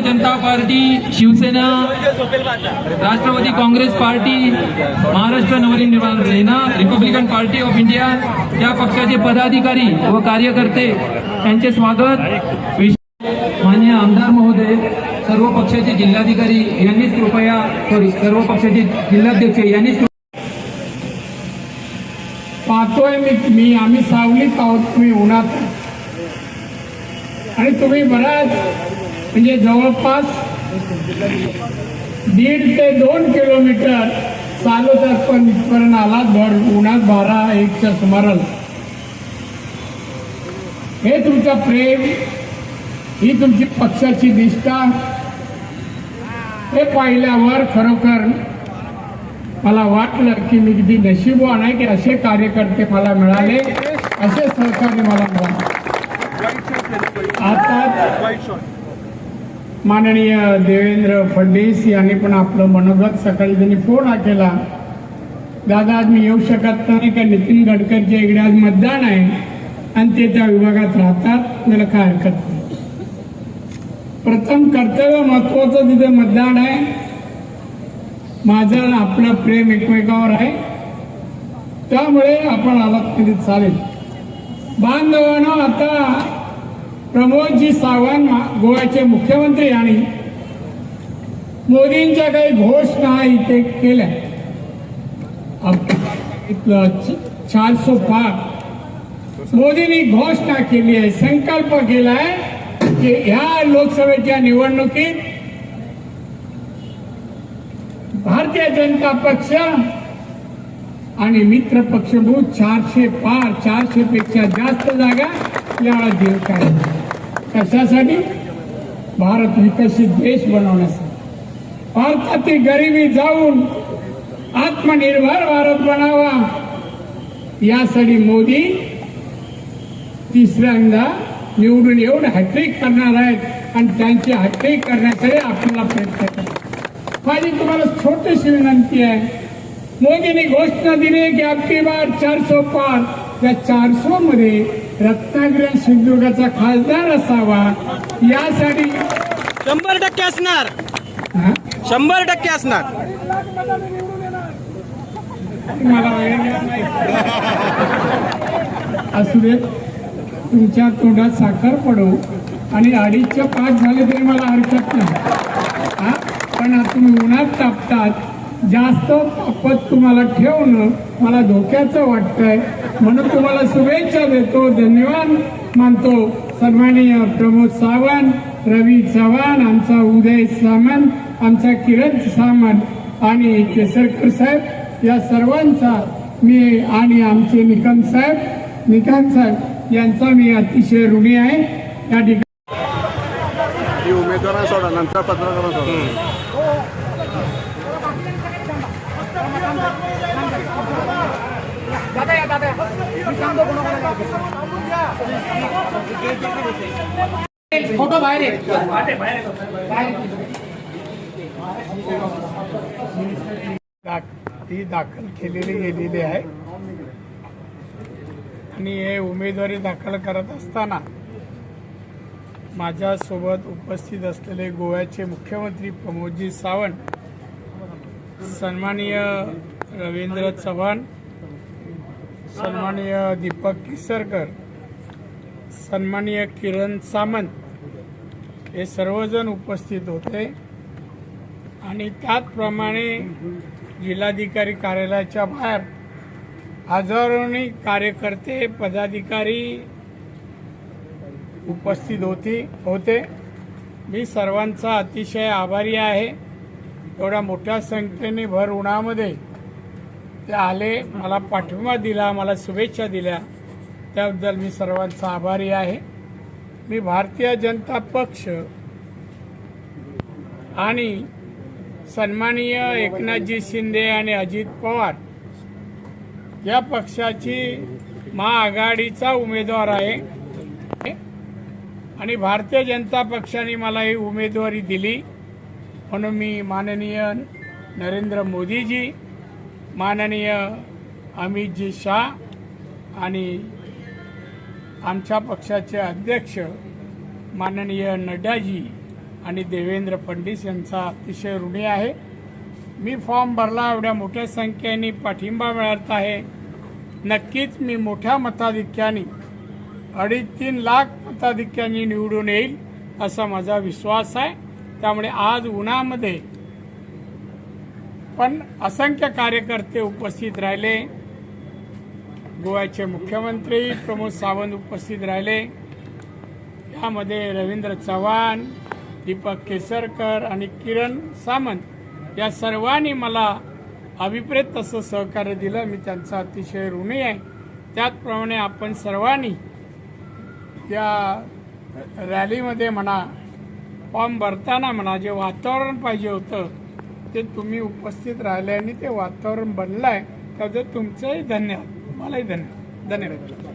Janata party Shiv Sena Rashtrawadi Congress party Maharashtra Navnirman Sena republican party of India या पक्षाचे पदाधिकारी व कार्यकर्ते यांचे स्वागत. मान्य आमदार महोदय सर्व पक्षाचे जिल्हाधिकारी यांनीच कृपया सॉरी सर्व पक्षाचे जिल्हाध्यक्ष यांनीच पाहतोय मी मी आम्ही सावलीत आहोत तुम्ही उन्हात. आणि तुम्ही बऱ्याच म्हणजे जवळपास दीड ते दोन किलोमीटर चालत पण इथपर्यंत आला भर उन्हात बारा एकच्या सुमाराला. हे तुमचं प्रेम ही तुमची पक्षाची निष्ठा हे पाहिल्यावर खरोखर मला वाटलं की मी किती नशीबवान आहे की असे कार्यकर्ते मला मिळाले असे सहकारी मला मिळाले. आता माननीय देवेंद्र फडणवीस यांनी पण आपलं मनोगत सकाळी त्यांनी फोन हा केला. दादा आज मी येऊ शकत नाही का? नितीन गडकरीच्या इकडे आज मतदान आहे. आणि ते त्या विभागात राहतात. मला काय हरकत नाही. प्रथम कर्तव्य महत्वाचं तिथे मतदान आहे. माझं आपलं प्रेम एकमेकावर आहे. त्यामुळे आपण आलात तरी चालेल. बांधवानं आता प्रमोदजी सावंत गोव्याचे मुख्यमंत्री आणि मोदींच्या काही घोषणा इथे केल्या. चार सो पाच. मोदींनी घोषणा केली आहे संकल्प केलाय की ह्या लोकसभेच्या निवडणुकीत भारतीय जनता पक्ष आणि मित्र पक्षभूत चारशे पार चारशे पेक्षा जास्त जागा यावेळा देव काय कशासाठी? भारत विकसित देश बनवण्यासाठी. भारतातील गरिबी जाऊन आत्मनिर्भर भारत बनावा. यासाठी मोदी तिसऱ्यांदा निवडून येऊन हॅट्रिक करणार आहेत आणि त्यांची हॅट्रिक करण्याकडे आपल्याला प्रयत्न करा माझी तुम्हाला छोटीशी विनंती आहे. मोदींनी घोषणा दिली की आपली बार चारसो पार. त्या चारशो मध्ये रत्नागिरी आणि सिंधुदुर्गाचा खासदार असावा यासाठी शंभर टक्के असणार? शंभर टक्के असणार. मला. असू देत तुमच्या तोंडात साखर पडू आणि अडीचच्या पाच झाले तरी मला हरकत नाही. हा? पण तुम्ही उन्हात तापतात जास्त तापत तुम्हाला ठेवणं मला धोक्याचं वाटतंय. म्हणून तुम्हाला शुभेच्छा देतो. धन्यवाद मानतो सन्माननीय प्रमोद सावंत रवी चव्हाण आमचा उदय सामंत आमचा किरण सामंत आणि केसरकर साहेब. या सर्वांचा मी आणि आमचे निकम साहेब निकम साहेब यांचा मी अतिशय ऋणी आहे. या ठिकाणी फोटो बाहेर ती दाखल केलेली गेलेली आहे. आणि हे उमेदवारी दाखल करत असताना माझ्यासोबत उपस्थित असलेले गोव्याचे मुख्यमंत्री प्रमोदजी सावंत सन्माननीय रवींद्र चव्हाण सन्माननीय दीपक केसरकर सन्माननीय किरण सामंत हे सर्वजण उपस्थित होते. आणि त्याचप्रमाणे जिल्हाधिकारी कार्यालयाच्या बाहेर हजारोनी कार्यकर्ते पदाधिकारी उपस्थित होती होते. मी सर्वांचा अतिशय आभारी आहे. एवढ्या मोठ्या संख्येने भर उन्हामध्ये ते आले मला पाठिंबा दिला मला शुभेच्छा दिल्या. त्याबद्दल मी सर्वांचा आभारी आहे मी भारतीय जनता पक्ष आणि सन्माननीय एकनाथजी शिंदे आणि अजित पवार या पक्षाची महाआघाडीचा उमेदवार आहे. आणि भारतीय जनता पक्षाने मला ही उमेदवारी दिली. म्हणून मी माननीय नरेंद्र मोदीजी माननीय अमितजी शाह आणि आमच्या पक्षाचे अध्यक्ष माननीय नड्डाजी आणि देवेंद्र फडणवीस यांचा अतिशय ऋणी आहे. मी फॉर्म भरला एवढ्या मोठ्या संख्येने पाठिंबा मिळत आहे. नक्कीच मी मोठ्या मताधिक्याने अडीच तीन लाख मताधिक्याने निवडून येईल असा माझा विश्वास आहे. त्यामुळे आज उन्हामध्ये पण असंख्य कार्यकर्ते उपस्थित राहिले. गोव्याचे मुख्यमंत्री प्रमोद सावंत उपस्थित राहिले. यामध्ये रवींद्र चव्हाण दीपक केसरकर आणि किरण सामंत या सर्वांनी मला अभिप्रेत तसं सहकार्य दिलं. मी त्यांचा अतिशय ऋणी आहे. त्याचप्रमाणे आपण सर्वांनी या रॅलीमध्ये म्हणा फॉर्म भरताना म्हणा जे वातावरण पाहिजे होतं ते तुम्ही उपस्थित राहिले आणि ते वातावरण बनलं आहे. त्याचं तुमचंही धन्यवाद. मलाही धन्यवाद धन्यवाद